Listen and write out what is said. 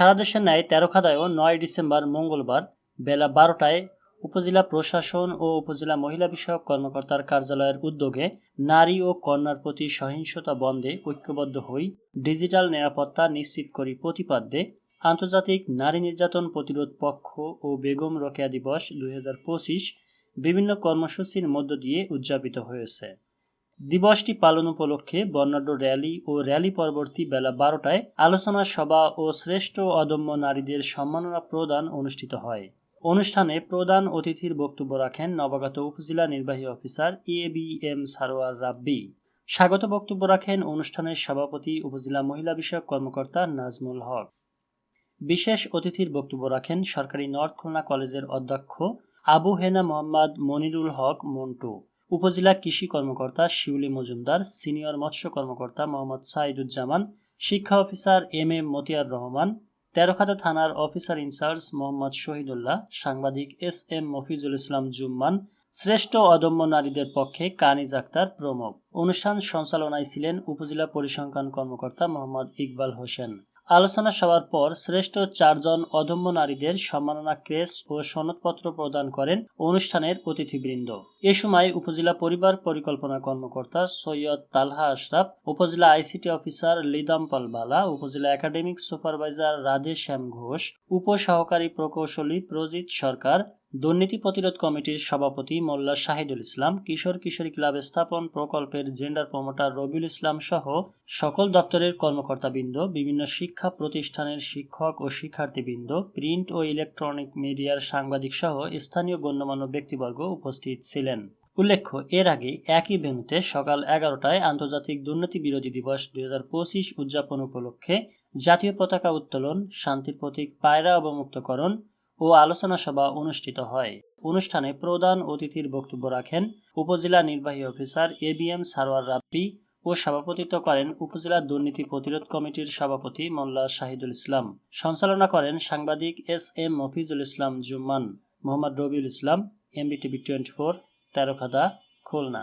সারা দেশের ন্যায় তেরোখাদায়ও নয় ডিসেম্বর মঙ্গলবার বেলা বারোটায় উপজেলা প্রশাসন ও উপজেলা মহিলা বিষয়ক কর্মকর্তার কার্যালয়ের উদ্যোগে নারী ও কন্যার প্রতি সহিংসতা বন্ধে ঐক্যবদ্ধ হই ডিজিটাল নিরাপত্তা নিশ্চিত করি প্রতিপাদ্যে আন্তর্জাতিক নারী নির্যাতন প্রতিরোধ পক্ষ ও বেগম রোকেয়া দিবস দু হাজার পঁচিশ বিভিন্ন কর্মসূচির মধ্য দিয়ে উদযাপিত হয়েছে। দিবসটি পালন উপলক্ষে বর্ণাঢ্য র্যালি ও র্যালি পরবর্তী বেলা বারোটায় আলোচনা সভা ও শ্রেষ্ঠ অদম্য নারীদের সম্মাননা প্রদান অনুষ্ঠিত হয়। অনুষ্ঠানে প্রধান অতিথির বক্তব্য রাখেন নবাগত উপজেলা নির্বাহী officer A B M Sarwar Rabbi. স্বাগত বক্তব্য রাখেন অনুষ্ঠানের সভাপতি উপজেলা মহিলা বিষয়ক কর্মকর্তা নাজমুল হক। বিশেষ অতিথির বক্তব্য রাখেন সরকারি নর্থ খুলনা কলেজের অধ্যক্ষ আবু হেনা মোহাম্মদ মনিরুল হক মন্টু। উপজেলা কৃষি কর্মকর্তা শিউলি মজুমদার, সিনিয়র মৎস্য কর্মকর্তা মোহাম্মদ সাইদুজ্জামান, শিক্ষা officer M M Motiar Rahman Terokhada থানার officer in charge Mohammad Shahidullah, সাংবাদিক এস এম মফিজুল ইসলাম জুম্মান, শ্রেষ্ঠ অদম্য নারীদের পক্ষে কানিজ আক্তার প্রমুখ অনুষ্ঠান সঞ্চালনায় ছিলেন উপজেলা পরিসংখ্যান কর্মকর্তা মোহাম্মদ ইকবাল হোসেন। আলোচনা সভার পর শ্রেষ্ঠ চারজন অদম্য নারীদের সম্মাননা ক্রেস ও সনদপত্র প্রদান করেন অনুষ্ঠানের অতিথিবৃন্দ। এ সময় উপজেলা পরিবার পরিকল্পনা কর্মকর্তা সৈয়দ তালহা আশরাফ, উপজেলা আইসিটি অফিসার লিদাম পাল বালা উপজেলা একাডেমিক সুপারভাইজার রাধে শ্যাম ঘোষ, উপসহকারী প্রকৌশলী প্রজিত সরকার দুর্নীতি প্রতিরোধ কমিটির সভাপতি মোল্লা শাহিদুল ইসলাম, কিশোর কিশোরী ক্লাব স্থাপন প্রকল্পের জেন্ডার প্রমোটার রবিউল ইসলাম সহ সকল দপ্তরের কর্মকর্তাবৃন্দ, বিভিন্ন শিক্ষা প্রতিষ্ঠানের শিক্ষক ও শিক্ষার্থীবৃন্দ, প্রিন্ট ও ইলেকট্রনিক মিডিয়ার সাংবাদিক সহ স্থানীয় গণ্যমান্য ব্যক্তিবর্গ উপস্থিত ছিলেন। উল্লেখ্য, এর আগে একই ভেন্যুতে সকাল এগারোটায় আন্তর্জাতিক দুর্নীতি বিরোধী দিবস দুই হাজার পঁচিশ উদযাপন উপলক্ষে জাতীয় পতাকা উত্তোলন, শান্তির প্রতীক পায়রা অবমুক্তকরণ ও আলোচনা সভা অনুষ্ঠিত হয়। অনুষ্ঠানে প্রধান অতিথির বক্তব্য রাখেন উপজেলা নির্বাহী officer A B M Sarwar Rabbi ও সভাপতিত্ব করেন উপজেলা দুর্নীতি প্রতিরোধ কমিটির সভাপতি মোল্লা শাহিদুল ইসলাম। সঞ্চালনা করেন সাংবাদিক S M Mofizul Islam Jumman, Mohammad Robiul Islam MBTV twenty four, Terokhada, Khulna.